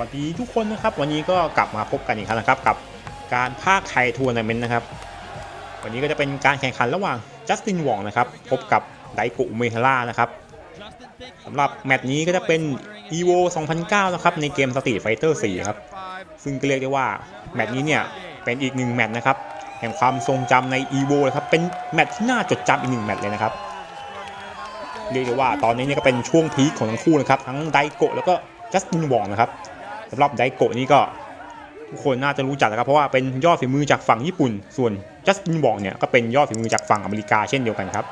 วัสดีทุกคนนะครับ วันนี้ก็กลับมาพบกันอีกครั้งนะครับ กับการภาคไทยทัวร์นาเมนต์นะครับ วันนี้ก็จะเป็นการแข่งขันระหว่างจัสตินหวองนะครับ พบกับไดกุเมฮาร่านะครับสำหรับแมตช์นี้ก็จะเป็น EVO 2009 นะครับ ในเกม Street Fighter 4ครับ ซึ่งเรียกได้ว่า แมตช์นี้เนี่ยเป็นอีกหนึ่งแมตช์นะครับ แห่งความทรงจำใน EVO นะครับ เป็นแมตช์ที่น่าจดจำอีกหนึ่งแมตช์เลยนะครับเรียกได้ว่าตอนนี้เนี่ยก็เป็นช่วงพีคของทั้งคู่นะครับ ทั้งไดโกะแล้วก็จัสตินหว่องนะครับ สำหรับไดโกะนี่ก็ทุกคนน่าจะรู้จักนะครับเพราะว่าเป็นยอดฝีมือจากฝั่งญี่ปุ่น ส่วนจัสตินหว่องเนี่ยก็เป็นยอดฝีมือจากฝั่งอเมริกาเช่นเดียวกันครับ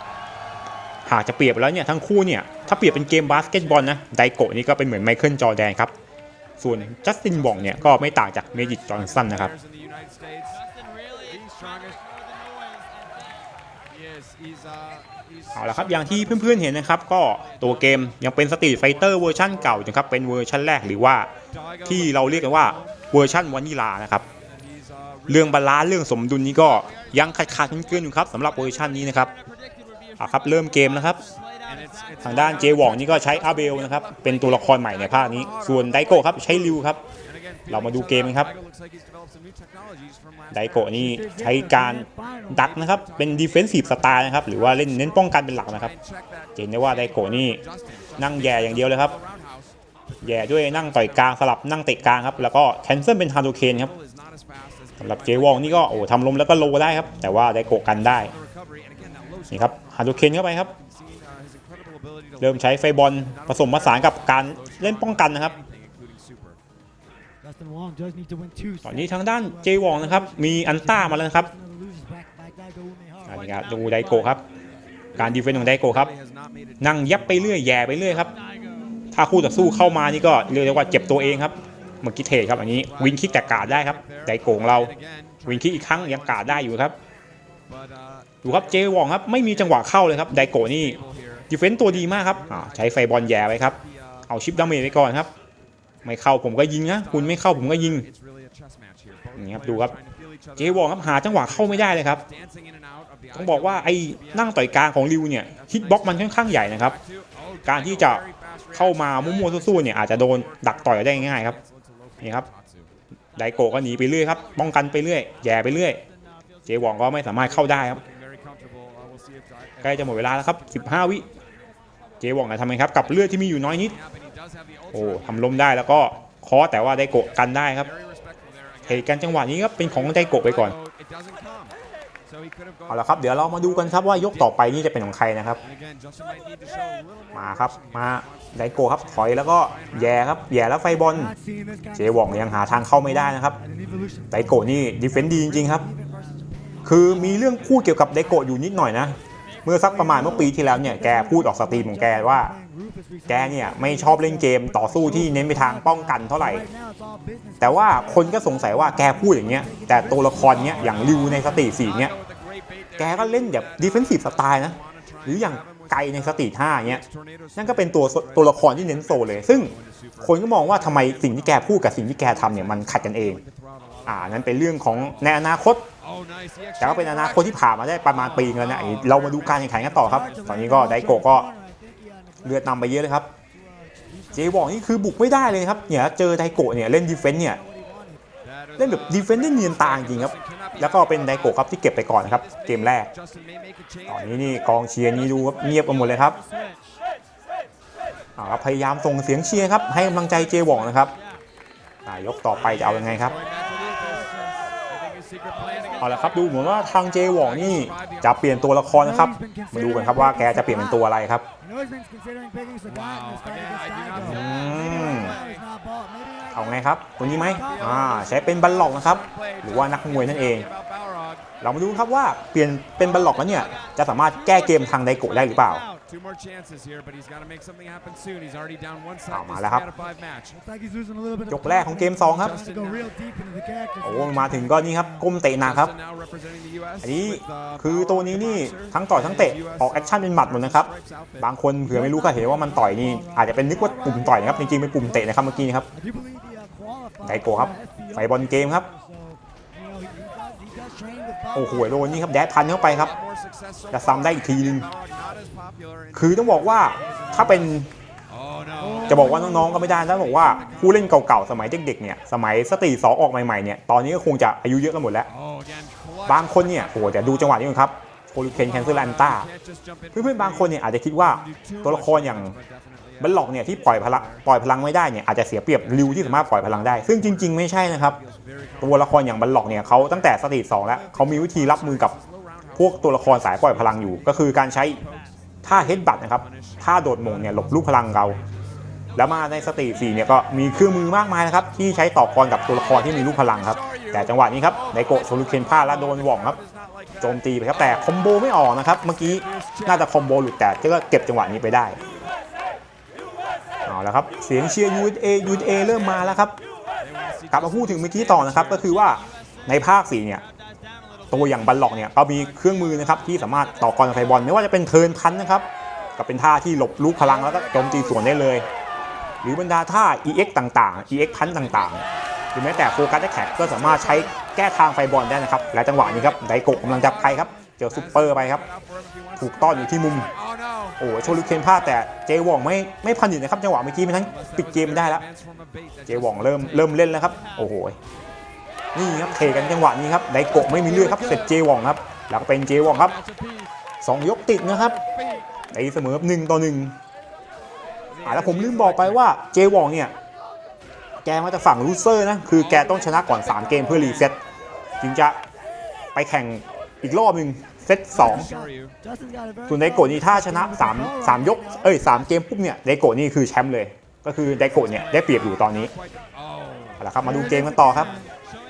หากจะเปรียบแล้วเนี่ยทั้งคู่เนี่ยถ้าเปรียบเป็นเกมบาสเกตบอลนะไดโกะนี่ก็เป็นเหมือนไมเคิลจอแดนครับส่วนจัสตินหว่องเนี่ยก็ไม่ต่างจากเมจิกจอห์นสันนะครับ เอาละครับอย่างที่เพื่อนๆเห็นนะครับ ก็ตัวเกมยังเป็นสตรีทไฟเตอร์เวอร์ชันเก่านะครับเป็นเวอร์ชันแรกหรือว่าที่เราเรียกกันว่าเวอร์ชันวานิลานะครับเรื่องบาลานซ์เรื่องสมดุลนี้ก็ยังขาดขาดเกินๆอยู่ครับสำหรับเวอร์ชันนี้นะครับเอาครับเริ่มเกมนะครับ ทางด้านเจวองนี่ก็ใช้อาเบลนะครับเป็นตัวละครใหม่ในภาคนี้ ส่วนไดโกะครับใช้ริวครับ เรามาดูเกมกันครับไดโกะนี่ใช้การดักนะครับ เป็นดีเฟนซีฟสไตล์นะครับ หรือว่าเล่นเน้นป้องกันเป็นหลักนะครับเห็นได้ว่าไดโกะนี่นั่งแย่อย่างเดียวเลยครับ แย่ด้วยนั่งต่อยกลางสลับนั่งเตะกลางครับ แล้วก็แคนเซิลเป็นฮาร์ดเคนครับสำหรับเจวองนี่ก็โอ้ทำลมแล้วก็โลได้ครับ แต่ว่าไดโกะกันได้นี่ครับฮาร์ดเคนเข้าไปครับเริ่มใช้ไฟบอลผสมผสานกับการเล่นป้องกันนะครับ ตอนนี้ทางด้านเจวองนะครับ มีอันต้ามาแล้วนะครับ loses back back Daigo Umehara. อันนี้ครับดูไดโกะครับ การดีเฟนต์ของไดโกะครับ นั่งยับไปเรื่อยแย่ไปเรื่อยครับ ถ้าคู่ต่อสู้เข้ามานี่ก็เรียกได้ว่าเจ็บตัวเองครับเมื่อกี้เทรดครับอันนี้วินคิกแต่กาดได้ครับไดโกะของเราวินคิกอีกครั้งยังกาดได้อยู่ครับดูครับเจวองครับไม่มีจังหวะเข้าเลยครับไดโกะนี่ดีเฟนต์ตัวดีมากครับอ่าใช้ไฟบอลแย่ไว้ครับเอาชิปดาเมจไปก่อนครับ ไม่เข้าผมก็ยิงนะคุณไม่เข้าผมก็ยิงนี่ครับดูครับเจวองครับหาจังหวะเข้าไม่ได้เลยครับต้องบอกว่าไอ้นั่งต่อยกลางของริวเนี่ยฮิตบ็อกมันค่อนข้างใหญ่นะครับ การที่จะเข้ามามั่วๆสู้ๆเนี่ยอาจจะโดนดักต่อยได้ง่ายครับนี่ครับไดโกะก็หนีไปเรื่อยครับป้องกันไปเรื่อยแย่ไปเรื่อย เจวองก็ไม่สามารถเข้าได้ครับใกล้จะหมดเวลาแล้วครับ 15 วิ เจวองจะทำไงครับกับเลือดที่มีอยู่น้อยนิด โอ้ทำล้มได้แล้วก็คอแต่ว่าไดโกะกันได้ครับเหตุการณ์จังหวะนี้ครับเป็นของไดโกะไปก่อนเอาละครับเดี๋ยวเรามาดูกันครับว่ายกต่อไปนี่จะเป็นของใครนะครับ มาครับมาไดโกะครับถอยแล้วก็แย่ครับแย่แล้วไฟบอลเจวองยังหาทางเข้าไม่ได้นะครับไดโกะนี่ดีเฟนต์ดีจริงๆครับ คือมีเรื่องพูดเกี่ยวกับไดโกะอยู่นิดหน่อยนะ เมื่อสักประมาณเมื่อปีที่แล้วเนี่ยแกพูดออกสตรีมของแกว่า แกเนี่ยไม่ชอบเล่นเกมต่อสู้ที่เน้นไปทางป้องกันเท่าไหร่ แต่ว่าคนก็สงสัยว่าแกพูดอย่างเงี้ย แต่ตัวละครเนี้ยอย่างริวในสตีสี่เนี้ยแกก็เล่นแบบดิฟเฟนซีฟสไตล์นะ หรืออย่างไกลในสตีทห้าเนี้ยนั่นก็เป็นตัวตัวละครที่เน้นโซเลย ซึ่งคนก็มองว่าทำไมสิ่งที่แกพูดกับสิ่งที่แกทำเนี่ยมันขัดกันเอง อ่านั้นเป็นเรื่องของในอนาคตแต่ก็เป็นอนาคตที่ผ่านมาได้ประมาณปีนึงแล้วนะไอ้เรามาดูการแข่งขันกันต่อครับ ตอนนี้ก็ไดโกก็ เลือดนำไปเยอะเลยครับ เจบอกนี่คือบุกไม่ได้เลยครับเนี่ยเจอไดโกะเนี่ยเล่นดีเฟนต์เนี่ยเล่นแบบดีเฟนต์ได้เนียนตาจริงครับ แล้วก็เป็นไดโกะครับที่เก็บไปก่อนครับ เกมแรก ตอนนี้นี่กองเชียร์นี่ดูครับเงียบกันหมดเลยครับอ่าครับพยายามส่งเสียงเชียร์ครับให้กำลังใจเจวองนะครับยกต่อไปจะเอายังไงครับ เอาละครับดูเหมือนว่าทางเจวองนี่จะเปลี่ยนตัวละครนะครับ มาดูกันครับว่าแกจะเปลี่ยนเป็นตัวอะไรครับ I know he's been considering picking Sagat in this fight Wow, against again, I do Daigo. not know. Maybe Mm. right now he's not ball- maybe right เอาไงครับตัวนี้ไหมอ่าใช้เป็นบัลล็อกนะครับ หรือว่านักมวยนั่นเอง เรามาดูครับว่าเปลี่ยนเป็นบัลล็อกแล้วเนี่ยจะสามารถแก้เกมทางไดโกะได้หรือเปล่า Two more chances here, but he's got to make something happen soon. He's already down one side เอา in มา this แล้วครับ three out of five match. Looks like he's losing a little bit of ยกแรกของเกมสองครับ Has to go real deep into the character. โอ้มาถึงก็นี่ครับก้มเตะหนักครับ Justin now representing the US อันนี้ with, uh, คือ Paolo ตัวนี้นี่ Boxer ทั้งต่อยทั้งเตะ and US ออกแอคชั่นเป็นหมัดหมดนะครับ Stripes outfit. บางคนเผื่อไม่รู้ก็เห็นว่ามันต่อยนี่อาจจะเป็นนึกว่าปุ่มต่อยนะครับจริงๆเป็นปุ่มเตะนะครับเมื่อกี้นะครับ I do believe he uh, qualified ไดโกะครับ for FBO. ไฟบอลเกมครับ So, โอ้โหโดนนี่ครับแดดพันเข้าไปครับจะซ้ำได้อีกทีนึงคือต้องบอกว่าถ้าเป็นจะบอกว่าน้องๆก็ไม่ได้นะบอกว่าผู้เล่นเก่าๆสมัยเด็กๆเนี่ยสมัยสตรีสองออกใหม่ๆเนี่ยตอนนี้ก็คงจะอายุเยอะกันหมดแล้ว บางคนเนี่ยโอ้โหแต่ดูจังหวะนี้ก่อนครับ โฮลิเคนแคนเซอร์แลนต้าเพื่อนๆบางคนเนี่ยอาจจะคิดว่าตัวละครอย่างบัลล็อกเนี่ยที่ปล่อยพลังปล่อยพลังไม่ได้เนี่ยอาจจะเสียเปรียบริวที่สามารถปล่อยพลังได้ ซึ่งจริง ๆ ไม่ใช่นะครับ ตัวละครอย่างบัลล็อกเนี่ยเขาตั้งแต่สตรีทสองแล้วเขามีวิธีรับมือกับพวกตัวละครสายปล่อยพลังอยู่ ก็คือการใช้ท่าเฮดบัตนะครับท่าโดดมงเนี่ยหลบลูกพลังเราแล้วมาในสตรีทสี่เนี่ยก็มีเครื่องมือมากมายนะครับที่ใช้ต่อกรกับตัวละครที่มีลูกพลังครับ แต่จังหวะนี้ครับไดโกะโชลุเคนพลาดและโดนหว่องครับ โจมตีไปครับแต่คอมโบไม่ออกนะครับเมื่อกี้น่าจะคอมโบหลุดแต่ก็เก็บจังหวะนี้ไปได้เอาแล้วครับเสียงเชียร์ USA USA เริ่มมาแล้วครับกลับมาพูดถึงเมื่อกี้ต่อนะครับก็คือว่าในภาค4เนี่ยตัวอย่างบัลล็อกเนี่ยก็มีเครื่องมือนะครับที่สามารถต่อกรกับไฟบอลไม่ว่าจะเป็นเทินพันนะครับก็เป็นท่าที่หลบลูกพลังแล้วก็โจมตีสวนได้เลย หรือบรรดาท่า EX ต่างๆ EX พันต่างๆ หรือแม้แต่โฟกัสแท็กก็สามารถใช้แก้ทางไฟบอลได้นะครับ และจังหวะนี้ครับไดโกะกำลังจะไปครับเจอซุปเปอร์ไปครับ ถูกต้อนอยู่ที่มุม โอ้โหโชลูเคนพลาดแต่เจวองไม่ไม่พันอยู่นะครับจังหวะเมื่อกี้มันทั้งปิดเกมได้แล้ว เจวองเริ่มเริ่มเล่นแล้วครับ โอ้โห นี่ครับเทกันจังหวะนี้ครับไดโกะไม่มีเลือดครับเสร็จเจวองครับ แล้วก็เป็นเจวองครับสองยกติดนะครับตีเสมอหนึ่งต่อหนึ่งอ่าแล้วผมลืมบอกไปว่าเจวองเนี่ย แกมาจากฝั่งลูเซอร์นะ คือแกต้องชนะก่อน 3 เกมเพื่อรีเซ็ตจึงจะไปแข่งอีกรอบหนึ่งเซต2 Justin's got a very ส่วนไดโกะนี่ถ้าชนะ3 3ยก เอ้ย3เกมปุ๊บเนี่ยไดโกะนี่คือแชมป์เลย ก็คือไดโกะเนี่ยได้เปรียบอยู่ตอนนี้เอาละครับมาดูเกมกันต่อครับ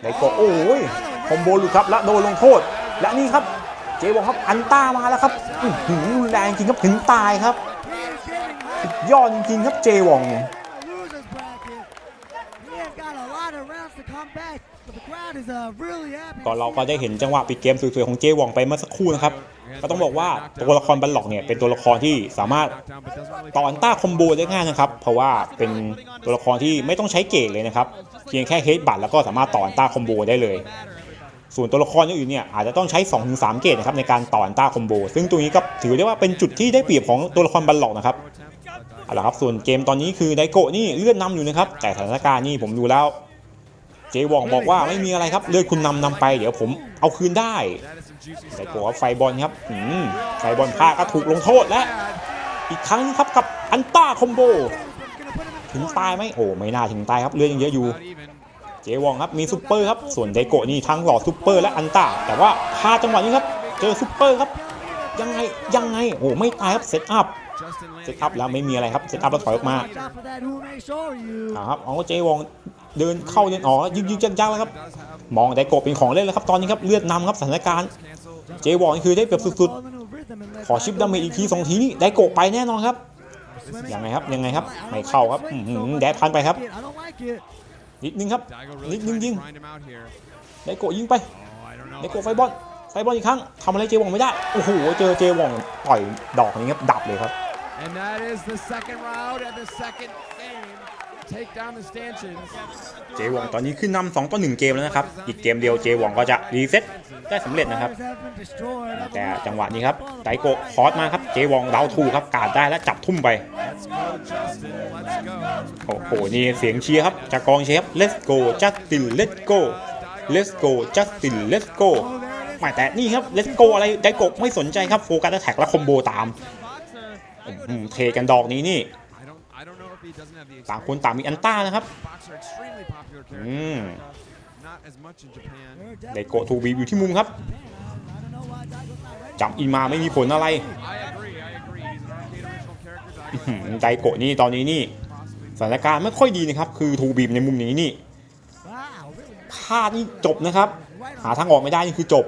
ไดโกะโอ้ยคอมโบหลุดครับแล้วโดนลงโทษ และนี่ครับเจวองครับอันต้ามาแล้วครับหือรุนแรงจริงครับถึงตายครับยอดจริงครับเจวอง losers bracket. He has got a lot of rounds to come back, but the crowd is uh, really happy. ก็เราก็ได้เห็นจังหวะปิดเกมสวยๆของเจวองไปเมื่อสักครู่นะครับ ก็ต้องบอกว่าตัวละครบัลล็อกเนี่ยเป็นตัวละครที่สามารถ Knockdown, but doesn't really ต่ออันต้าคอมโบได้ง่ายนะครับ เพราะว่าเป็นตัวละครที่ไม่ต้องใช้เกรดเลยนะครับ เพียงแค่เฮดบัตแล้วก็สามารถต่ออันต้าคอมโบได้เลย ส่วนตัวละครอื่นๆเนี่ยอาจจะต้องใช้ 2-3 เกรดนะครับในการต่ออันต้าคอมโบ ซึ่งตรงนี้ก็ถือได้ว่าเป็นจุดที่ได้เปรียบของตัวละครบัลล็อกนะครับเอาละครับส่วนเกมตอนนี้คือไดโกะนี่เลื่อนนำอยู่นะครับแต่สถานการณ์นี่ผมดูแล้ว เจวองบอกว่าไม่มีอะไรครับเลื่อนคุณนำนำไปเดี๋ยวผมเอาคืนได้ That is some juicy ได stuff. โกะครับไฟบอลครับอืมไฟบอลพลาดก็ถูกลงโทษและ อีกครั้งครับกับอันต้าคอมโบถึงตายไหมโอ้ไม่น่าถึงตายครับเลือดยังเยอะอยู่ Not even. เจวองครับมีซุปเปอร์ครับส่วนไดโกะนี่ทั้งหลอดซุปเปอร์และอันต้าแต่ว่าพลาดจังหวะนี้ครับเจอซุปเปอร์ครับยังไงยังไงโอ้ไม่ตายครับเซตอัพ Justin เซต landing อัพแล้วไม่มีอะไรครับเซตอัพแล้วถอยออกมา Watch out for that Hume Shoryu. อ่าครับเอาเจวอง เดินเข้าเดินออกยึกยึกยักยักแล้วครับ มองไดโกะเป็นของเล่นแล้วครับตอนนี้ครับเลือดนำครับสถานการณ์เจวองนี่คือได้เปรียบสุดๆ ขอชิปดาเมจอีกทีสองทีนี่ได้โกะไปแน่นอนครับยังไงครับยังไงครับไม่เข้าครับแดดพันไปครับนิดนึงครับนิดนึงยิงได้โกะยิงไปได้โกะไฟบอลไฟบอลอีกครั้งทำอะไรเจวองไม่ได้โอ้โหเจอเจวองต่อยดอกนี้ครับดับเลยครับ And that is the second round and the second game. Take down the stanchions. เจวองตอนนี้ขึ้นนำสองต่อหนึ่งเกมแล้วนะครับ อีกเกมเดียวเจวองก็จะรีเซ็ตได้สำเร็จนะครับ แต่จังหวะนี้ครับไดโกคอร์สมาครับ เจวองเดาทูครับกาดได้และจับทุ่มไป โอ้โห นี่เสียงเชียร์ครับจากกองเชียร์ครับ let's go Justin let's go let's go Justin let's go ไม่แต่นี่ครับ let's go อะไรไดโกไม่สนใจครับโฟกัสแท็กและคอมโบตามเทกันดอกนี้นี่ ต่างคน experience. ต่างมีอันต้านะครับ Boxer extremely popular character. อืม Not as much in Japan. ไดโกะถูกบีบอยู่ที่มุมครับจับอีมาไม่มีผลอะไร I agree. I agree. He's an arcade original character. อื้อหื Daigo อไดโกะนี่ตอนนี้นี่สถานการณ์ไม่ค่อยดีนะครับ คือถูกบีบในมุมนี้นี่ Wow, really? พลาดนี่จบนะครับ หาทางออกไม่ได้นี่คือจบ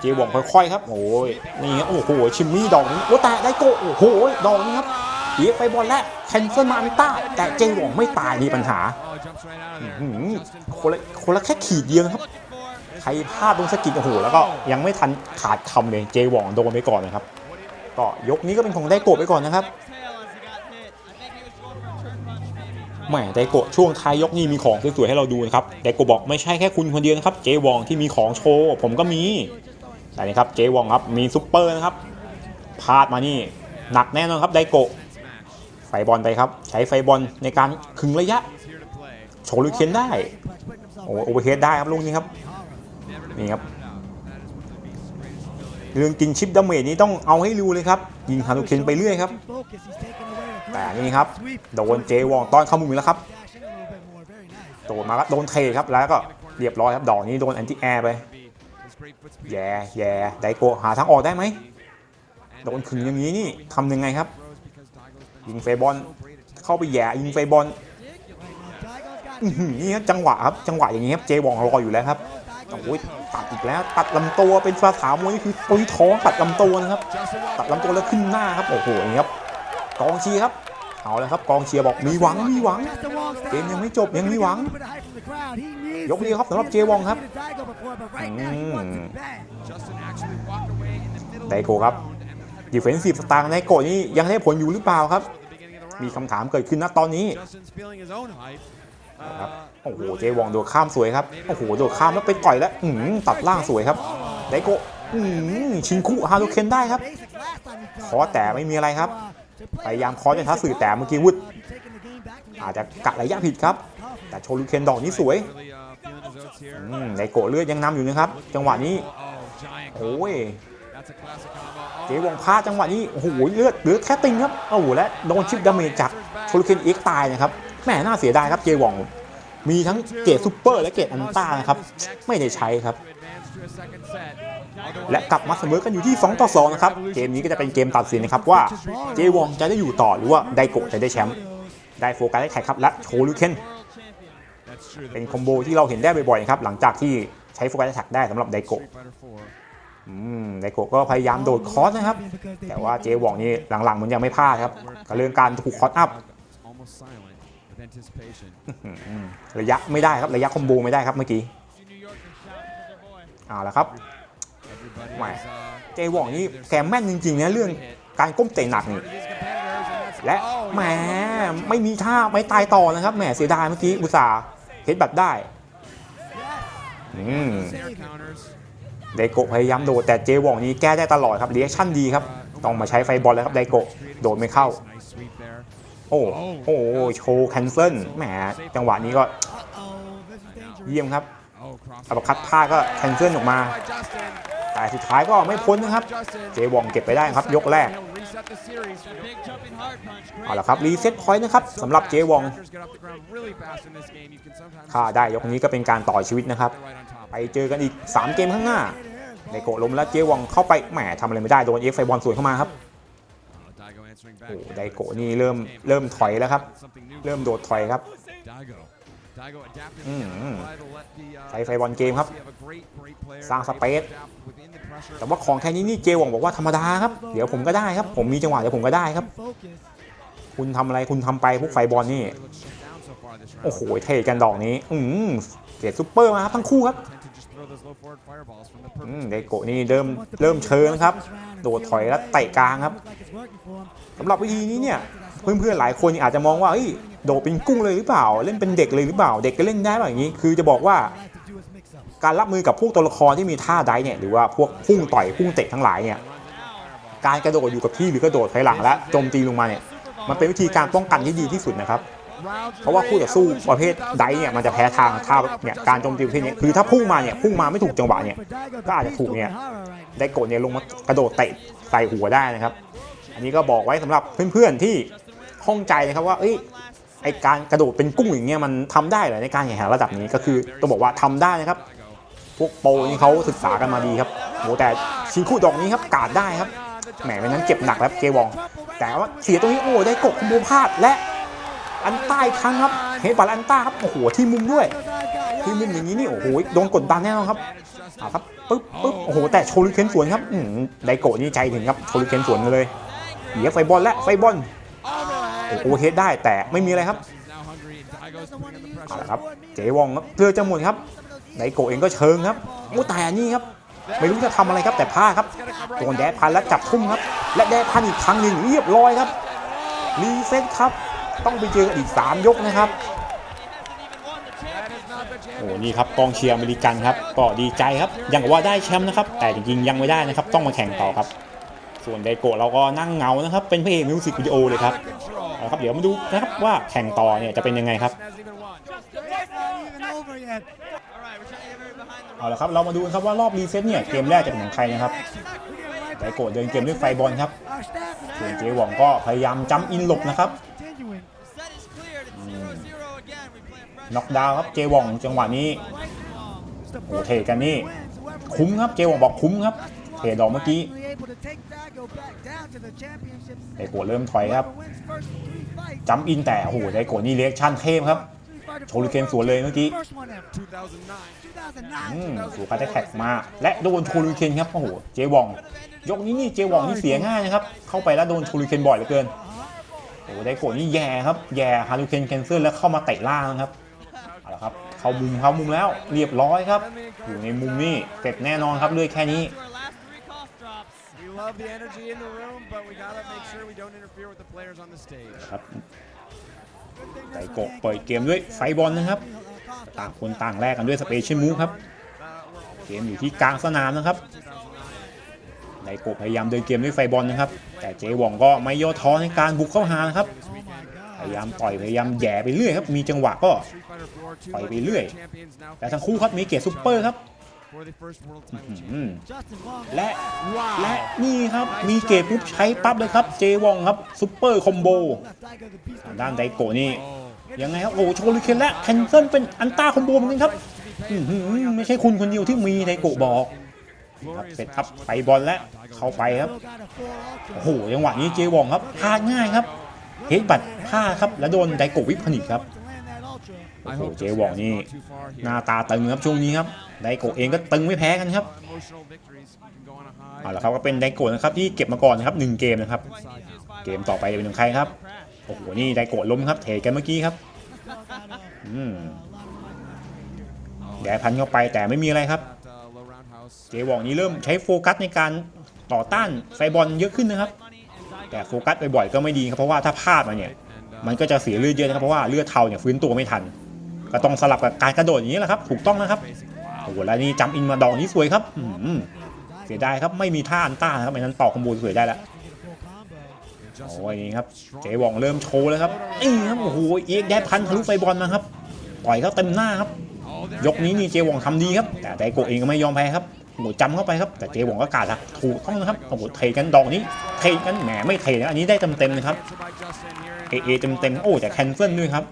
เจวองค่อยๆครับ โอ้ยนี่ครับโอ้โหชิมมี่ดอกนี้โอ้แต่ไดโกะโอ้โหดอกนี้ครับ เสียไปบอลแล้วแคนเซิลมามิต้า แต่เจวองไม่ตายมีปัญหาคนละคนละแค่ขีดเดียวครับ ใครพลาดตรงสกิดโอ้โหแล้วก็ยังไม่ทันขาดคำเลยเจวองโดนไปก่อนนะครับ ก็ยกนี้ก็เป็นของไดโกะไปก่อนนะครับแหมไดโกะช่วงท้ายยกนี่มีของสวยๆให้เราดูนะครับไดโกะบอกไม่ใช่แค่คุณคนเดียวนะครับเจวองที่มีของโชว์ผมก็มีแต่นี่ครับเจวองครับมีซุปเปอร์นะครับพลาดมานี่หนักแน่นอนครับไดโกะ ฟไฟบอลไปครับ ใช้ไฟบอลในการขึงระยะ โชว์ลูกเคนได้ โอ้โอเวอร์เฮดได้ครับลูกนี้ครับ นี่ครับ เรื่องกินชิปดาเมจนี้ต้องเอาให้รู้เลยครับ ยิงฮารุเคนไปเรื่อยครับ แต่นี่ครับ โดนเจวองต้อนเข้ามุมอีกแล้วครับ โดนมาก็โดนเทครับ แล้วก็เรียบร้อยครับ ดอกนี้โดนแอนตี้แอร์ไป แย่แย่ไดโกหาทางออกได้ไหมโดนขึงอย่างนี้นี่ทำยังไงครับ ยิงเฟย์บอลเข้าไปแย่ยิงเฟย์บอลอื้อหือนี่ครับจังหวะครับจังหวะอย่างนี้ครับเจวองรออยู่แล้วครับโอ้ยตัดอีกแล้ว ตัดลำตัวเป็นภาษามวยนี่คือตุยท้องตัดลำตัวนะครับ Justin ตัด Walker ลำตัวแล้วขึ้นหน้าครับโอ้โหอย่างนี้ครับกองเชียร์ครับเอาแล้วครับกองเชียร์บอกมีหวังมีหวังเกมยังไม่จบยังมีหวัง ยกเดียวครับสำหรับเจวองครับอืม Justin actually walked away in the middle ไดโกะครับ ดิเฟนซีฟสตางค์ไดโกะนี่ยังได้ผลอยู่หรือเปล่าครับ at the beginning of the มี round. คำถามเกิดขึ้นณตอนนี้ Justin's feeling his own hype. ครับ Uh, โอ้โหเจวองโดดข้ามสวยครับโอ้โหโดดข้ามแล้วไปต่อยแล้วอืมตัดล่างสวยครับไดโกะอืมชิงคุฮารุเคนได้ครับขอแต่ไม่มีอะไรครับพยายามเคอจะทัศสื่อแต่เมื่อกี้วุฒอาจจะกะระยะผิดครับ แต่โชลูเคนดอกนี้สวย really uh, feeling his oats here. อืมไดโกะเลือดยังนำอยู่นะครับ จังหวะนี้ Oh, giant โอ้ย เจวองพาจังหวะนี้โอ้โหเลือดเหลือแค่ติงครับโอ้โหและโดนชิปดาเมจจากโชลูเคนเอ็กตายนะครับแหมน่าเสียดายครับเจวองมีทั้งเกรดซูเปอร์และเกรดอันต้านะครับไม่ได้ใช้ครับ และกลับมาเสมอกันอยู่ที่ 2 ต่อ 2 นะครับ เกมนี้ก็จะเป็นเกมตัดสินนะครับว่าเจวองจะได้อยู่ต่อหรือว่าไดโกะจะได้แชมป์ได้โฟกัสได้แท็กครับและโชลูเคนเป็นคอมโบที่เราเห็นได้บ่อยๆครับหลังจากที่ใช้โฟกัสได้แท็กได้สำหรับไดโกะ Street Fighter 4. อืมไดโกะก็พยายามโดดคอร์สนะครับ แต่ว่าเจวองนี่หลังๆมันยังไม่พลาดครับกับเรื่องการถูกคอร์สอัพ Almost silent with anticipation. อืมระยะไม่ได้ครับระยะคอมโบไม่ได้ครับเมื่อกี้เอาละครับ Everybody Mày. is, uh, เจวองนี่แกแม่นจริงๆนะเรื่องการก้มเตะหนักนี่ his competitors, and that's- และ Oh, แหม yeah. ไม่มีท่าไม่ตายต่อนะครับแหมเสียดายเมื่อกี้อุตส่าห์เฮดบัตได้อืม Air counters. ไดโกะพยายามโดดแต่เจวองนี้แก้ได้ตลอดครับเรีแอคชั่นดีครับต้องมาใช้ไฟบอลแล้วครับไดโกะโดดไม่เข้า โอ้โอ้โชว์แคนเซิลแหมจังหวะนี้ก็เยี่ยมครับอัปคัดพลาดก็แคนเซิลออกมา แต่สุดท้ายก็ไม่พ้นนะครับ เจวองเก็บไปได้ครับยกแรก He'll reset the series. Big jumping hard punch. เอาละครับรีเซ็ตพอยต์นะครับสำหรับเจวอง Characters get off the ground really fast in this game. You can sometimes ถ้าได้ยกนี้ก็เป็นการต่อชีวิตนะครับ get right on top. ไปเจอกันอีก 3 เกมข้างหน้าไดโกะล้มแล้วเจวองเข้าไปแหมทำอะไรไม่ได้โดนเอฟไฟบอลสวนเข้ามาครับ Oh, Daigo answering back โอ้ here, ได but โกะ it's นี่ a เริ่ม game. เริ่มถอยแล้วครับ Something new เริ่มโดดถอยครับ Daigo. Daigo adapted อืม again. Try to let the, uh, ใช้ไฟบอลเกมครับ have a great, great player สร้างส able to เปซ adapt within the pressure. แต่ว่าของแค่นี้นี่เจวองบอกว่าธรรมดาครับ เดี๋ยวผมก็ได้ครับ ผมมีจังหวะเดี๋ยวผมก็ได้ครับ คุณทำอะไรคุณทำไปพวกไฟบอลนี่ Really looks shut down so far this round. โอ้โหเทกันดอกนี้ อืมเกรดซูเปอร์มาครับทั้งคู่ครับ Tend to just throw those low forward fireballs from the อื purple มไดโกะนี่เริ่มเริ่มเชิงนะครับ โดดถอยแล้วเตะกลางครับสำหรับวิธีนี้เนี่ยเพื่อนๆหลายคนอาจจะมองว่าเอ้ย โดดเป็นกุ้งเลยหรือเปล่า เล่นเป็นเด็กเลยหรือเปล่า เด็กก็เล่นได้แบบอย่างนี้ คือจะบอกว่าการรับมือกับพวกตัวละครที่มีท่าได้เนี่ยหรือว่าพวกพุ่งต่อยพุ่งเตะทั้งหลายเนี่ยการกระโดดอยู่กับที่หรือกระโดดถอยหลังและโจมตีลงมาเนี่ยมันเป็นวิธีการป้องกันที่ดีที่สุดนะครับ เพราะว่าคู่ต่อสู้ประเภทไดเนี่ยมันจะแพ้ทางท่าเนี่ยการโจมตีประเภทนี้คือถ้าพุ่งมาเนี่ยพุ่งมาไม่ถูกจังหวะเนี่ยก็อาจจะถูกเนี่ยไดโกะเนี่ยลงมากระโดดเตะใส่หัวได้นะครับ อันนี้ก็บอกไว้สำหรับเพื่อนๆที่ข้องใจนะครับว่าเอ้ย ไอการกระโดดเป็นกุ้งอย่างเงี้ยมันทำได้เหรอในการแข่งขันระดับนี้ก็คือต้องบอกว่าทำได้นะครับ พวกโปรนี่เขาศึกษากันมาดีครับโหแต่ชิงคู่ดอกนี้ครับกาดได้ครับแหมไม่นั้นเจ็บหนักแล้วเจวอง แต่ว่าเสียตรงนี้โอ้ได้กบคอมโบพลาดและอันใต้ครั้งครับเฮบัลอันต้าครับโอ้โหที่มุมด้วย ที่มุมอย่างนี้นี่โอ้โหโดนกดดันแน่นอนครับเอาครับปึ๊บปึ๊บโอ้โหแต่โชลิเคนสวนครับอืมไดโกะนี่ใจถึงครับโชลิเคนสวนเลยเหยียบไฟบอลและไฟบอล โอ้โหเฮดได้แต่ไม่มีอะไรครับเอาละครับเจวองครับเรือจะหมดครับไดโกเองก็เชิงครับโอ้แต่อันนี้ครับไม่รู้จะทำอะไรครับแต่พลาดครับโดนแดดพันแล้วจับทุ่มครับ และแดดพันอีกครั้งหนึ่งเรียบร้อยครับรีเซ็ตครับ ต้องไปเจอกันอีก 3 ยกนะครับโอ้นี่ครับกองเชียร์อเมริกันครับก็ดีใจครับยังว่าได้แชมป์นะครับ แต่จริงๆยังไม่ได้นะครับ ต้องมาแข่งต่อครับ ส่วนไดโกะเราก็นั่งเงานะครับ เป็นพระเอกมิวสิกวิดีโอเลยครับ เอเอาครับ เดี๋ยวมาดูนะครับว่าแข่งต่อเนี่ยจะเป็นยังไงครับ เอาละครับ เรามาดูกันครับว่ารอบรีเซ็ตเนี่ยเกมแรกจะเป็นของใครนะครับไดโกะเดินเกมด้วยไฟบอลครับส่วนเจหว่องก็พยายามจัมป์อินหลบนะครับน็อกดาวนครับเจหว่องจังหวะนี้โอ้เทกันนี่คุ้มครับเจหว่องบอกคุ้มครับเทดอกเมื่อกี้ไดโกะเริ่มถอยครับ จัมป์อินแต่โอ้โหไดโกนี่เรียกชั่นเทพครับ โชลูเคนสวนเลยเมื่อกี้สู่การได้แท็กมา และโดนโชลูเคนครับโอ้โหเจวอง ยกนี้นี่เจวองนี่เสียง่ายนะครับ เข้าไปแล้วโดนโชลูเคนบ่อยเหลือเกินโอ้โหไดโกนี่แย่ครับ แย่ฮารูเคนแคนเซิลแล้วเข้ามาเตะล่างครับเอาละครับ เข้ามุมเข้ามุมแล้วเรียบร้อยครับ อยู่ในมุมนี่เสร็จแน่นอนครับเลือดแค่นี้ love the energy in the room, but we gotta make sure we don't interfere with the players on the stage. ครับไดโกะเปิดเกมด้วยไฟบอลนะครับ ต่างคนต่างแลกกันด้วยสเปเชียลมูฟครับ เกมอยู่ที่กลางสนามนะครับไดโกะพยายามเดินเกมด้วยไฟบอลนะครับ แต่เจหว่องก็ไม่ย่อท้อในการบุกเข้าหานะครับ พยายามต่อยพยายามแหย่ไปเรื่อยครับ มีจังหวะก็ Street Fighter 4, two ไปไป legendary เรื่อย champions now แต่ทั้งคู่ครับมีเกรดซุปเปอร์ครับ for the first world title อืม Justin Long. และ Wow. และนี่ครับมีเกรดปุ๊บใช้ปั๊บเลยครับเจหว่องครับซุปเปอร์คอมโบ Left Daigo the beast. ด้านไดโกะนี่ยังไงครับโอ้โหโชลิเคนและแคนเซิลเป็นอันต้าคอมโบเหมือนกันครับอื้อหือไม่ใช่คุณคนเดียวที่มีไดโกะบอกครับเสร็จครับไปบอลแล้วเข้าไปครับ Still got a full ultra. โอ้โหจังหวะนี้เจวองครับพลาดง่ายครับเฮดบัตพลาดครับแล้วโดนไดโกะวิปผนิกครับ To land that ultra. โอ้โหเจวองนี่หน้าตาตึงครับช่วงนี้ครับไดโกะเองก็ตึงไม่แพ้กันครับ Emotional victories can go on a high. เอาละครับก็เป็นไดโกะนะครับที่เก็บมาก่อนนะครับหนึ่งเกมนะครับ เกมต่อไปจะเป็นของใครครับโอ้โหนี่ไดโกะล้มครับเทกันเมื่อกี้ครับอืมแดพันเข้าไปแต่ไม่มีอะไรครับ That, uh, low roundhouse. เจวองนี้เริ่มใช้โฟกัสในการต่อต้านไฟบอลเยอะขึ้นนะครับ แต่โฟกัสบ่อยๆก็ไม่ดีครับเพราะว่าถ้าพลาดมาเนี่ย And, uh, มันก็จะเสียเลือดเยอะนะครับเพราะว่าเลือดเทาเนี่ยฟื้นตัวไม่ทัน ก็ต้องสลับกับการกระโดดอย่างนี้แหละครับ ถูกต้องนะครับโอ้โหแล้วนี่จัมป์อินมาดอกนี้สวยครับอืมเสียดายครับไม่มีท่าอันต้านะครับไม่นั้นต่อคอมโบสวยได้แล้วโอ้ยนี่ครับเจวองเริ่มโชว์แล้วครับนี่ครับโอ้โหเอ็กแดพันทะลุไฟบอลมาครับต่อยเขาเต็มหน้าครับ ยกนี้นี่เจวองทำดีครับ แต่ไดโกเองก็ไม่ยอมแพ้ครับโอ้โหจำเข้าไปครับแต่เจวองก็กาดครับถูกต้องนะครับโอ้โหเทกันดอกนี้เทกันแหมไม่เทนะอันนี้ได้เต็มๆเลยครับ answer by Justin here. เอเอเต็มโอ้แต่แคนเซิลด้วยครับ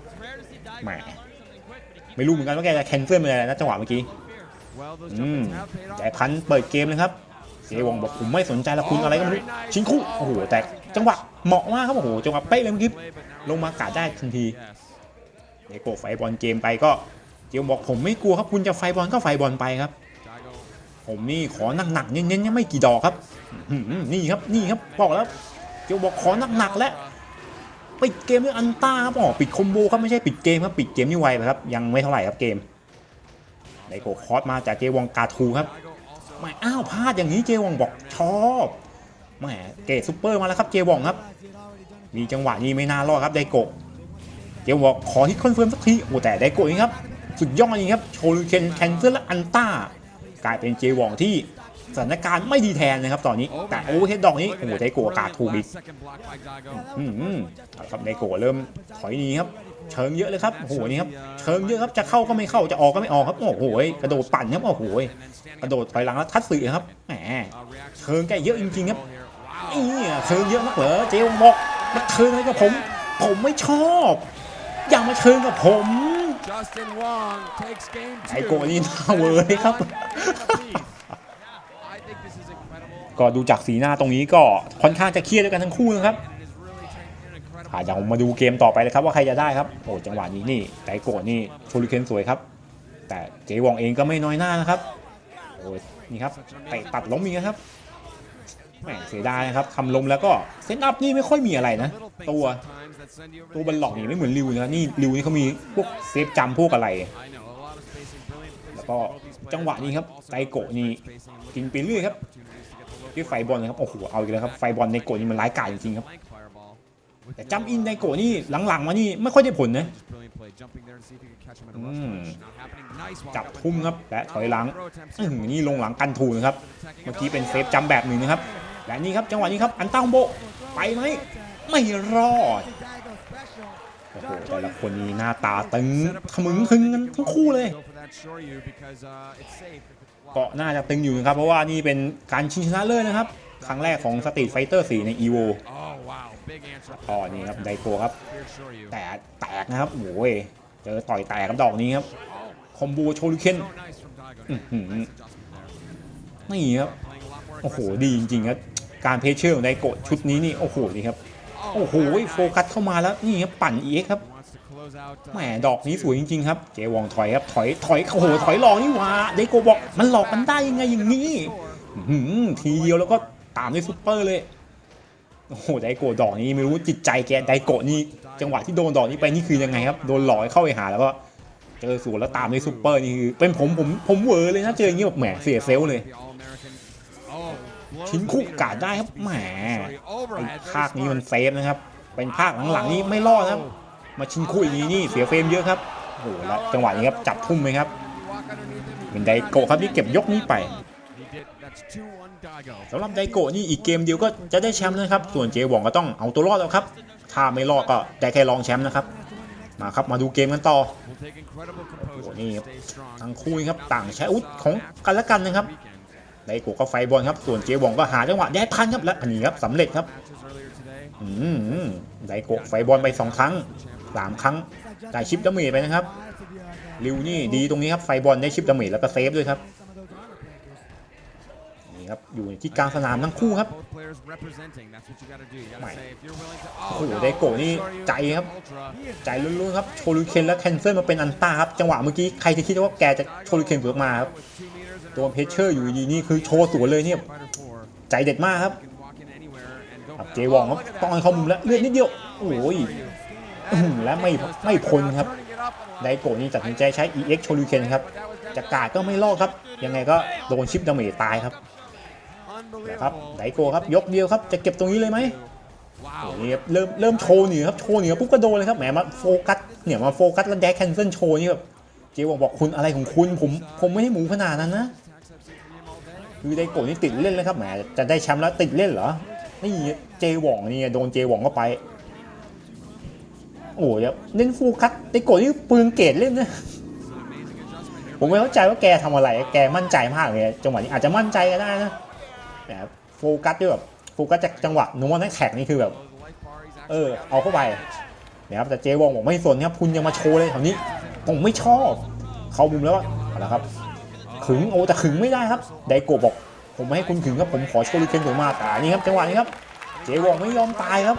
แหม learn something quick, but he ไม่รู้เหมือนกันว่าแกจะแคนเซิลเป็นอะไรนะจังหวะเมื่อกี้อืม jump-ins have paid off. แต่พันเปิดเกมเลยครับเจวองบอกผมไม่สนใจแล้วคุณอะไรก็ไม่รู้ชิงคู่โอ้โหแต่จังหวะเหมาะมากครับโอ้โหจังหวะเป๊ะเลยเมื่อกี้ลงมากาดได้ทันทีเดโกไฟบอลเกมไปก็เจวบอกผมไม่กลัวครับคุณจะไฟบอลก็ไฟบอลไปครับ ผมนี่ขอหนักๆเน้นๆยังไม่กี่ดอกครับนี่ครับนี่ครับบอกแล้วเจวบอกขอหนักๆและ ปิดเกมด้วยอันต้าครับอ๋อปิดคอมโบครับไม่ใช่ปิดเกมครับปิดเกมนี่ไวไปครับยังไม่เท่าไหร่ครับเกมไดโกคอสมาจากเจวองกาทูครับไม่อ้าวพลาดอย่างนี้เจวองบอกชอบแหมเกรดซูเปอร์มาแล้วครับเจวองครับ มีจังหวะนี้ไม่น่ารอดครับไดโกเจวองขอที่คอนเฟิร์มสักทีโอ้แต่ไดโกะนี่ครับสุดยอดจริงครับโชลูเคนแคนเซิลและอันต้ากลายเป็นเจวองที่ สถานการณ์ไม่ดีแทนนะครับตอนนี้แต่โอ้เฮดดอกนี้ Look โอ้ at โห that ไดโกะอากาศถูกอีก last second block by Daigo. อืมอืมเอาละครับไดโกะเริ่มถอยหนีครับเชิงเยอะเลยครับโอ้โหนี่ครับเชิงเยอะครับจะเข้าก็ไม่เข้าจะออกก็ไม่ออกครับโอ้โหกระโดดปั่นครับโอ้โห And then standing กระโดดถอยหลังแล้วทัดสื่อครับแหม uh, reaction เชิงแกเยอะจริงๆครับ here. Wow. นี่เชิงเยอะนักเหรอเจวบอกมาเชิงอะไรกับผม ผมไม่ชอบ อย่ามาเชิงกับผม Justin Wong takes game ไอ two. โกะนี่หน้าเวอร์เลยครับ I think this is incredible. ก็ดูจากสีหน้าตรงนี้ก็ค่อนข้างจะเครียดด้วยกันทั้งคู่นะครับ And it is really taking an incredible อะเดี๋ยวมาดูเกมต่อไปเลยครับว่าใครจะได้ครับโอ้จังหวะนี้นี่ไดโกะนี่โชลิเคนสวยครับ แต่เจวองเองก็ไม่น้อยหน้านะครับโอ้ยนี่ครับเตะตัดล้มอีกนะครับแหมเสียดายนะครับทำล้มแล้วก็เซตอัพนี่ไม่ค่อยมีอะไรนะ ตัวตัวบัน edge หลอกนี่ไม่เหมือนริวนะนี่ริวนี่เขามีพวกเซฟจำพวกอะไร แล้วก็จังหวะนี้ครับไดโกะนี่กินไปเรื่อยครับ ด้วยไฟบอลนะครับโอ้โหเอาอีกแล้วครับไฟบอลในโกะนี่มันร้ายกาจจริงๆครับ flank fireball. with แต่ no จัมอินใน loss. โกะนี่หลังๆมานี่ไม่ค่อยได้ผลนะ Just brilliant play, jumping there to see if he could catch him at a rush Mm. punch. Not happening. Nice walk จับ up and ทุ่มครับ down. และถ Now อยหลัง throw attempts อื้อ here. หือนี่ลงหลังกันถูกนะครับ Attacking เมื่อ it. กี้เป็นเซฟจำแบบหนึ่งนะครับและนี่ครับจังหวะนี้ครับอันต้าโบะไปไหมไม่รอดโหแต่ละคนนี้หน้าตาตึงขมึงคึงกันทั้งคู่เลย Go for that Shoryu because uh, it's safe if it's blocked. ก็น่าจะตึงอยู่นะครับ เพราะว่านี่เป็นการชิงชนะเลิศนะครับ ครั้งแรกของ Street Fighter 4ใน EVO Oh wow, big answer. อ๋อนี่ครับไดโกครับ แต่แตกนะครับโอ้ยเจอต่อยแตกกับดอกนี้ครับ คอมโบโชลูเคนนี่ครับ โอ้โห ดีจริงๆครับ การเพชเชอร์ของไดโกะชุดนี้นี่ โอ้โหดีครับ โอ้โห โฟกัสเข้ามาแล้ว นี่ครับ ปั่น EX ครับ แหมดอกนี้สวยจริงๆครับ เจวองถอยครับถอยถอยโอ้โหถอยหลอกนี่ว่าไดโกะบอกมันหลอกมันได้ยังไงอย่างนี้หือทีเดียวแล้วก็ตามด้วยซุปเปอร์เลยโอ้โหไดโกะดอกนี้ไม่รู้จิตใจแกไดโกะนี่จังหวะที่โดนดอกนี้ไปนี่คือยังไงครับโดนหลอกเข้าไปหาแล้วก็เจอสวนแล้วตามด้วยซุปเปอร์นี่คือเป็นผมผมผมเวอร์เลยนะเจออย่างนี้แบบแหมเสียเซลเลยทิ้งคู่กาดได้ครับแหมภาคนี้มันเซฟนะครับ เป็นภาคหลังๆนี้ไม่รอดนะครับ มาชิงคู่อย่างนี้นี่เสียเฟรมเยอะครับโอ้โหแล้วจังหวะนี้ครับจับทุ่มไหมครับเป็นไดโกะครับที่เก็บยกนี้ไปสำหรับไดโกะนี่อีกเกมเดียวก็จะได้แชมป์แล้วนะครับ ส่วนเจหวองก็ต้องเอาตัวรอดแล้วครับ ถ้าไม่รอดก็ได้แค่รองแชมป์นะครับ มาครับมาดูเกมกันต่อโอ้โหนี่ครับทั้งคู่ครับต่างใช้อุธของกันและกันนะครับไดโกะก็ไฟบอลครับ ส่วนเจหวองก็หาจังหวะแดดพันครับและอันนี้ครับสำเร็จครับไดโกะไฟบอลไปสองครั้ง สามครั้งได้ชิปดาเมจไปนะครับริวนี่ดีตรงนี้ครับไฟบอลได้ชิปดาเมจแล้วก็เซฟด้วยครับนี่ครับอยู่ที่กลางสนามทั้งคู่ครับ Both players representing. That's what you got to do. You got to Right. say if you're willing to. โอ้ Oh, โห no. ไดโกะนี่ Shoryu ใจครับ Ultra. ใจลุ้นๆครับโชลูเคนและแคนเซิลมาเป็นอันต้าครับจังหวะเมื่อกี้ใครจะคิดว่าแกจะโชลูเคนสวนมาครับ With two meters and ตัวเพชเชอร์อยู่ดีๆนี่คือโชว์สวนเลยเนี่ย Fighter four. ใจเด็ดมากครับ Can walk in anywhere and go ครับ back. เจวองครับ Oh, look at ต้อง that. ให้เข้ามุมแล้วเลือดนิดเดียวโอ้ยอื้อหือ และไม่ไม่พ้นครับไดโกะนี่ตัดสินใจใช้ EX โชลูเคนครับจะกาดก็ไม่รอดครับ ยังไงก็โดนชิปดาเมจตายครับนะครับไดโกะครับยกเดียวครับจะเก็บตรงนี้เลยไหมนี่ครับเริ่มเริ่มโชว์เหนือครับโชว์เหนือปุ๊บก็โดนเลยครับแหมมาโฟกัสเนี่ยมาโฟกัสแล้วแดกแคนเซิลโชว์นี่แบบเจวองบอกคุณอะไรของคุณผมผมไม่ให้หมูขนาดนั้นนะคือไดโกะนี่ติดเล่นแล้วครับแหมจะได้แชมป์แล้วติดเล่นเหรอนี่เจวองนี่โดนเจวองเข้าไป โอ้ยเล่นฟูกัสไดโกะนี่ปืนเกตเล่นนะผมไม่เข้าใจว่าแกทำอะไร แกมั่นใจมากเลยจังหวะนี้อาจจะมั่นใจก็ได้นะแต่โฟกัสด้วยแบบโฟกัสจากจังหวะนัวนักแข่งนี่คือแบบ เออ เอาเข้าไปนะครับแต่เจวองบอกไม่สนครับคุณยังมาโชว์เลยแถวนี้ ผมไม่ชอบ เขามุมแล้วว่าเอาละครับ ขึงโอ้แต่ขึงไม่ได้ครับ ไดโกะบอก ผมไม่ให้คุณขึงครับผมขอโชว์ลูกเคนผมมาแต่นี่ครับจังหวะนี้ครับ เจวองไม่ยอมตายครับ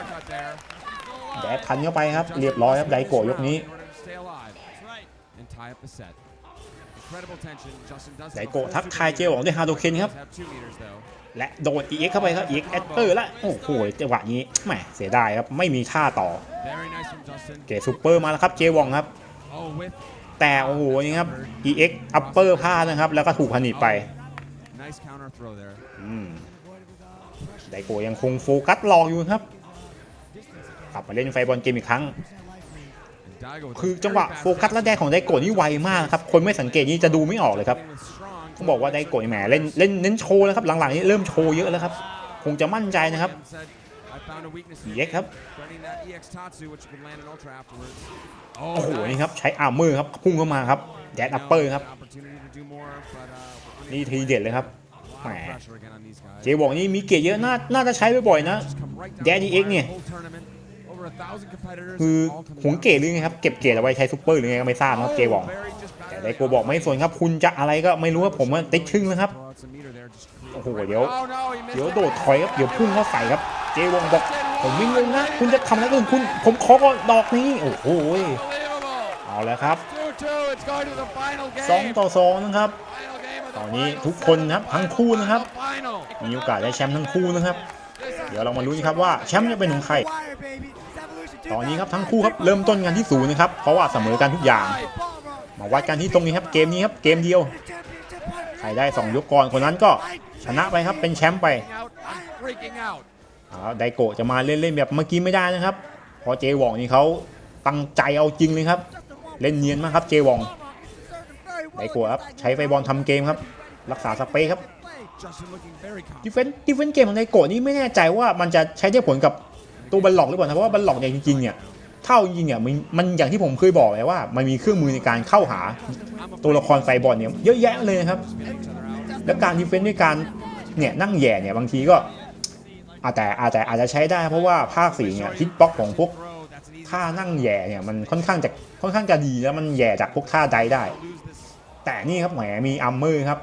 แดดพันเข้าไปครับ เรียบร้อยครับไดโกะยกนี้ Stay alive That's right. and tie up the set. Incredible tension. Justin does ไดโกะทักทายเจวองด้วยฮาโดเคนครับ have two meters though. และโดน EX เข้าไปครับ EX แอดเตอร์ละโอ้โหจังหวะนี้แหมเสียดายครับ ไม่มีท่าต่อ Very nice from Justin. เกตซูเปอร์มาแล้วครับเจวองครับ Oh, with แต่โอ้โหนี่ครับ EX อัปเปอร์พลาดนะครับ แล้วก็ถูกพันิดไป nice counter throw there. อืมไดโกะยังคงโฟกัสรออยู่ครับ กลับมาเล่นไฟบอลเกมอีกครั้ง And Daigo with คือ a จังหวะ very fast โฟกัสและแดงของไดโกะนี่ไวมากครับ คนไม่สังเกตนี่จะดูไม่ออกเลยครับ with strong ต้องบอกว่าไดโกะนี่แหมเล่นเล่นเน้นโชว์แล้วครับหลังๆนี้เริ่มโชว์เยอะแล้วครับคงจะมั่นใจนะครับ said, I found a weakness in EX ครับ threatening that EX Tatsu, which could land an ultra afterwards. โอ้โหนี่ครับใช้อาร์เมอร์ครับพุ่งเข้ามาครับแดดอัปเปอร์ครับ Opportunity to do more, but, uh, นี่ทีเด็ดเลยครับ a lot of แหม pressure again on these guys. เจบอกนี่มีเกียรติเยอะน่าน่าจะใช้บ่อยๆนะ Come right down Daddy the X wire เนี่ย คือ all coming หวง down. เกรดหรือไงครับเก็บเกียรติเอาไว้ใช้ซุปเปอร์หรือไงก็ไม่ทราบนะครับเจบอก Oh, very just แต่ barely ไดโกบอกไม่สนครับ คุณจะอะไรก็ไม่รู้ว่าผมว่าติดชึ่งแล้วครับ Throw out some meter there, just create โอ้โห right- เดี๋ยว Oh, no, he missed เดี๋ยว it. โดดถอยครับเดี๋ยวพุ่งเข้าใส่ครับ เจวงบอกผมไม่งงนะ คุณจะทำอะไรอื่นคุณ ผมขอก่อนดอกนี้โอ้โห Unbelievable. เอาแล้วครับ 2-2, it's going to the final สอง game. ต่อสองนะครับ Final game of the ตอนนี้ final ทุกคนนะครับ semifinal. ทั้งคู่นะครับ Final. มีโอกาสได้แชมป์ทั้งคู่นะครับ เดี๋ยวเรามาลุ้นครับว่าแชมป์จะเป็นของใคร ตอนนี้ครับทั้งคู่ครับเริ่มต้นกันที่ศูนย์นะครับเพราะว่าเสมอกันทุกอย่าง มาวัดกันที่ตรงนี้ครับเกมนี้ครับเกมเดียวใครได้สองยกก่อนคนนั้นก็ชนะไปครับเป็นแชมป์ไปไดโกะจะมาเล่นๆแบบเมื่อกี้ไม่ได้นะครับเพราะเจวองนี่เขาตั้งใจเอาจริงเลยครับ เล่นเนียนมากครับเจวองไดโกะครับใช้ไฟบอลทำเกมครับ รักษาสเปซครับดิเฟนดิเฟนเกมของไดโกะนี่ไม่แน่ใจว่ามันจะใช้ได้ผลกับ ตัวบัลล็อกหรือเปล่านะเพราะว่าบัลล็อกเนี่ยจริงๆเนี่ยเท่าจริงเนี่ยมันมันอย่างที่ผมเคยบอกไว้ว่า มันมีเครื่องมือในการเข้าหาตัวละครไซบอร์ดเนี่ยเยอะแยะเลยนะครับ แล้วการดีเฟนต์ด้วยการเนี่ยนั่งแย่เนี่ยบางทีก็อาจแต่อาจแต่อาจจะใช้ได้เพราะว่าภาคสีเนี่ยฮิตบ็อกของพวกท่านั่งแย่เนี่ยมันค่อนข้างจะค่อนข้างจะดีแล้วมันแย่จากพวกท่าใดได้ แต่นี่ครับแหมมีอัมเมอร์ครับ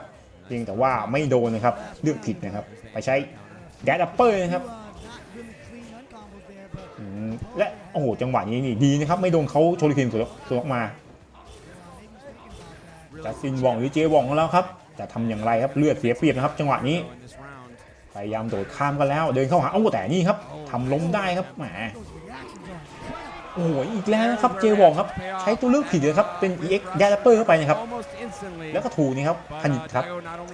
เพียงแต่ว่าไม่โดนนะครับเลือกผิดนะครับ ไปใช้แดดอัปเปอร์นะครับ และโอ้โหจังหวะนี้นี่ดีนะครับ ไม่โดนเขาโชลิคินสวนออกมาจัสซินวองหรือเจวองแล้วครับ จะทำอย่างไรครับเลือดเสียเปรียบนะครับ จังหวะนี้พยายามโดดข้ามกันแล้ว เดินเข้าหาเอ้าแต่นี่ครับทำล้มได้ครับแหมโอ้โหอีกแล้วนะครับเจวองครับ ใช้ตัวเลือกผิดเลยครับเป็น EX d a d a p p e r เข้าไปนะครับ แล้วก็ถูกนี่ครับพัน uh, นิดครับ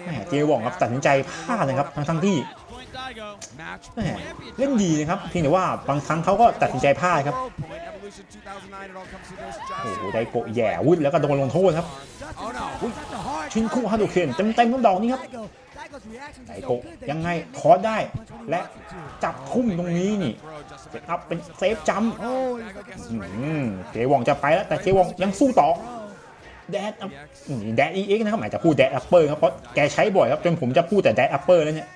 แหมเจวองครับตัดสินใจพลาดนะครับทั้งทั้งที่ แหมเล่นดีนะครับเพียงแต่ว่าบางครั้งเขาก็ตัดสินใจพลาดครับ World point evolution 2009 it all comes to this โอ้โห Justin ไดโกะแย่วุ้นแล้วก็โดนลงโทษครับ Oh no อุ้ย such a hard ชินคุ punch. ฮาโดเคนเต็มเต็มๆทั้งดอกนี้ครับ Daigo- Daigo's reactions ได are so โกะ good that ยัง he ไง can't คอร์ส miss ได้ the punch when he และ wants it to. จับทุ่มตรงนี้นี่ Bro, Justin เซตอัพเป็นเซฟจัมป์ Oh, he's looking for อืมเจวองจะไปแล้ว แต่เจวองยังสู้ต่อแดดอัพนี่แดดอีเอ็กนะครับหมายจะพูดแดดอัปเปอร์ครับเพราะแกใช้บ่อยครับจนผมจะพูดแต่แดดอัปเปอร์แล้วเนี่ยอ่า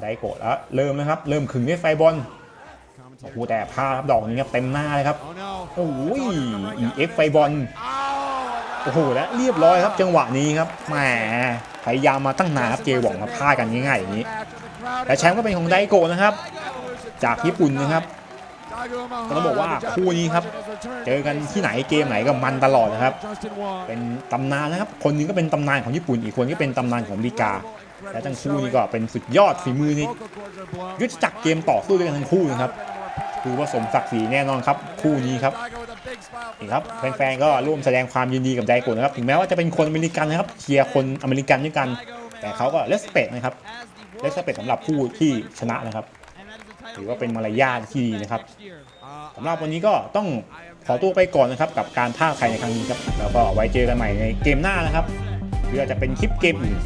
ไดโกะแล้วเริ่มแล้วครับ เริ่มขึงด้วยไฟบอลโอ้โหแต่พลาดครับดอกนี้ครับเต็มหน้าเลยครับโอ้ย EX ไฟบอลโอ้โหและเรียบร้อยครับจังหวะนี้ครับแหมพยายามมาตั้งนานครับเจวองมาพลาดกันง่ายๆอย่างนี้ แต่แชมป์ก็เป็นของไดโกะนะครับ จากญี่ปุ่นนะครับต้องบอกว่าคู่นี้ครับ เจอกันที่ไหนเกมไหนก็มันตลอดนะครับ เป็นตำนานนะครับ คนหนึงก็เป็นตำนานของญี่ปุ่นอีกคนก็เป็นตำนานของอเมริกา และทั้งคู่นี่ก็เป็นสุดยอดฝีมือในยุทธจักรเกมต่อสู้ด้วยกันทั้งคู่นะครับคือว่าสมศักดิ์ศรีแน่นอนครับคู่นี้ครับนี่ครับแฟนๆก็ร่วมแสดงความยินดีกับไดโกะนะครับถึงแม้ว่าจะเป็นคนอเมริกันนะครับเชียร์คนอเมริกันด้วยกัน แต่เขาก็เลสเปกนะครับเลสเปกสำหรับผู้ที่ชนะนะครับถือว่าเป็นมารยาทที่ดีนะครับสำหรับวันนี้ก็ต้องขอตัวไปก่อนนะครับกับการท่าไทยในครั้งนี้ครับแล้วก็ไว้เจอกันใหม่ในเกมหน้านะครับหรืออาจจะเป็นคลิปเกมอื่น